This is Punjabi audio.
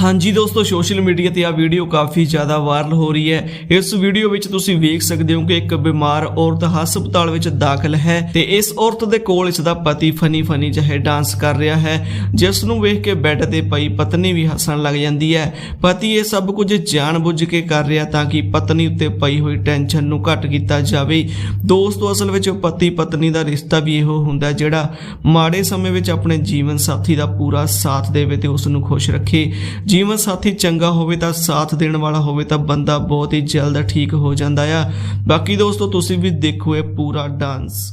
ਹਾਂਜੀ ਦੋਸਤੋ, ਸੋਸ਼ਲ ਮੀਡੀਆ ਤੇ ਆ ਵੀਡੀਓ ਕਾਫੀ ਜ਼ਿਆਦਾ ਵਾਇਰਲ ਹੋ ਰਹੀ ਹੈ। ਇਸ ਵੀਡੀਓ ਵਿੱਚ ਤੁਸੀਂ ਵੇਖ ਸਕਦੇ ਹੋ ਕਿ ਇੱਕ ਬਿਮਾਰ ਔਰਤ ਹਸਪਤਾਲ ਵਿੱਚ ਦਾਖਲ ਹੈ ਤੇ ਇਸ ਔਰਤ ਦੇ ਕੋਲ ਇਸ ਦਾ ਪਤੀ ਫਨੀ ਫਨੀ ਜਿਹੇ ਡਾਂਸ ਕਰ ਰਿਹਾ ਹੈ, ਜਿਸ ਨੂੰ ਵੇਖ ਕੇ ਬੈੱਡ ਤੇ ਪਈ ਪਤਨੀ ਵੀ ਹੱਸਣ ਲੱਗ ਜਾਂਦੀ ਹੈ। ਪਤੀ ਇਹ ਸਭ ਕੁਝ ਜਾਣਬੁੱਝ ਕੇ ਕਰ ਰਿਹਾ ਤਾਂ ਕਿ ਪਤਨੀ ਉੱਤੇ ਪਈ ਹੋਈ ਟੈਨਸ਼ਨ ਨੂੰ ਘੱਟ ਕੀਤਾ ਜਾਵੇ। ਦੋਸਤੋ, ਅਸਲ ਵਿੱਚ ਪਤੀ ਪਤਨੀ ਦਾ ਰਿਸ਼ਤਾ ਵੀ ਇਹੋ ਹੁੰਦਾ ਜਿਹੜਾ ਮਾੜੇ ਸਮੇਂ ਵਿੱਚ ਆਪਣੇ ਜੀਵਨ ਸਾਥੀ ਦਾ ਪੂਰਾ ਸਾਥ ਦੇਵੇ ਤੇ ਉਸ ਨੂੰ ਖੁਸ਼ ਰੱਖੇ। ਜੀਵਨ ਸਾਥੀ ਚੰਗਾ ਹੋਵੇ ਤਾਂ ਸਾਥ ਦੇਣ ਵਾਲਾ ਹੋਵੇ ਤਾਂ ਬੰਦਾ ਬਹੁਤ ਹੀ ਜਲਦ ਠੀਕ ਹੋ ਜਾਂਦਾ ਆ। ਬਾਕੀ ਦੋਸਤੋ, ਤੁਸੀਂ ਵੀ ਦੇਖੋ ਇਹ ਪੂਰਾ ਡਾਂਸ।